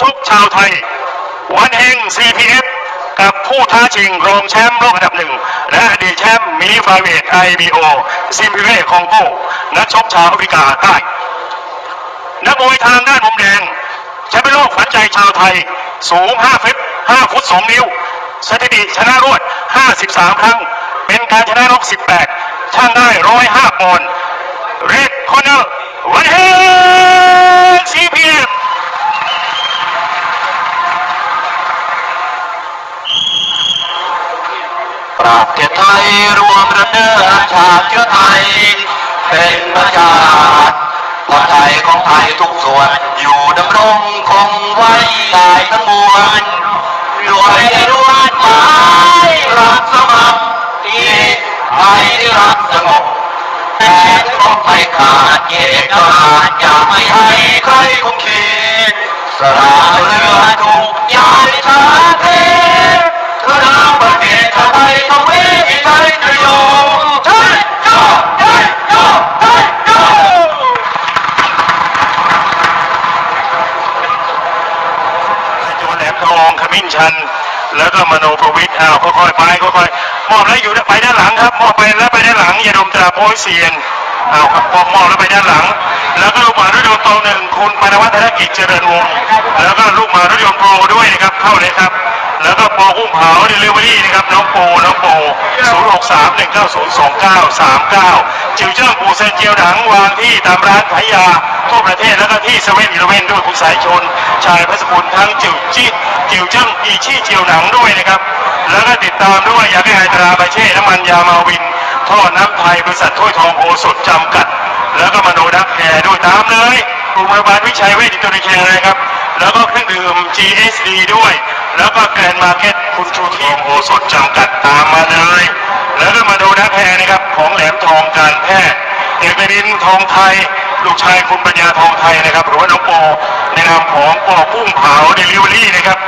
ชกชาวไทย วันเฮง CPF กับผู้ท้าชิงรองแชมป์โลกอันดับหนึ่ง และอดีตแชมป์มินิฟาเวท IBO ซิมพิเวคองโกนักชกชาวแอฟริกาใต้นักมวยทางด้านมุมแดงแชมป์โลกฝันใจชาวไทย สูง 5 ฟุต 5 ฟุต 2 นิ้ว สถิติชนะรวด 53 ครั้ง เป็นการชนะนอก18 ช่างได้ 105 ปอนด์เรดคอนเนอร์วันเฮซี ประเทศไทยรวมระเนื้อชาติเชื้อไทย เป็นประชาติพระไทยของไทยทุกส่วน อยู่ดำรงคงไว้ได้ทั้งมวลด้วยรวดหมารักสมัครที่ไทยที่รักสงบแต่ของไทยขาดเอกราชอย่าไม่ให้ใครคุมขีดสละเงขมิ้นชัน แล้วก็มโนประวิทย์อ้าวค่อยๆไปค่อยๆมอบแล้วอยู่ไปด้านหลังครับมอบไปแล้วไปด้านหลังอย่าดมตราโพยเซียนอ้าวครับมอบมอบแล้วไปด้านหลัง แล้วก็ลูกหมารถยนต์โตหนึ่งคุณปานวัฒนกิจเจริญวงศ์แล้วก็ลูกหมารถยนต์โปรด้วยนะครับเข้าเลยครับ แล้วก็ปอกุ้งเผาเดลิเวอรี่นะครับน้องโปน้องโป0 6 3 1 9 0 2 9 3 9จิวเจิ้งปู เจียวหนังวางที่ตามร้านขายยาทั่วประเทศแล้วก็ที่เซเว่นอีเลเว่นด้วยคุณสายชน ชายพัสกุลทั้งจิวจี้จิวจิ้งอีชี่เจียวหนังด้วยนะครับ แล้วก็ติดตามด้วยยาแก้ไอตราใบเช่น้ำมันยามาวิน ท่อน้ำไทยบริษัทถ้วยทองโอสถจำกัด แล้วก็มาโนดักแคร์ด้วยตามเลยโรงพยาบาลวิชัยเวชอินโดนีเซียเลยครับแล้วก็เครื่องดื่ม GSD ด้วย แล้วก็แกรนด์มาร์เก็ตคุณชูทองโอสถจำกัดตามมาเลย แล้วก็มาโนดักแคร์นะครับ ของแหลมทองการแพทย์ เอกรินทองไทย ลูกชายคุณปัญญาทองไทยนะครับ หรือว่าน้องโปในนามของปอกุ้งเผาเดลิเวอรี่นะครับ